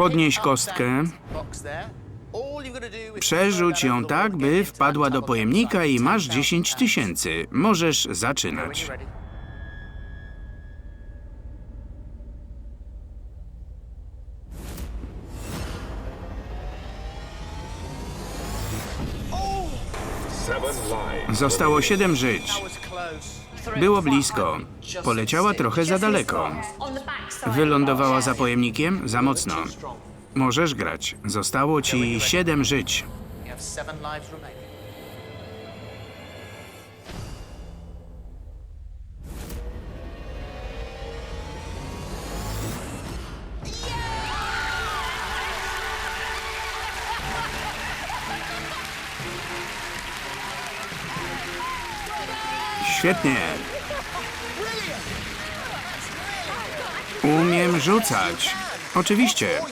Podnieś kostkę, przerzuć ją tak, by wpadła do pojemnika i masz 10 tysięcy. Możesz zaczynać. Zostało 7 żyć. Było blisko. Poleciała trochę za daleko. Wylądowała za pojemnikiem za mocno. Możesz grać. Zostało ci 7 żyć. Świetnie. Umiem rzucać. Oczywiście.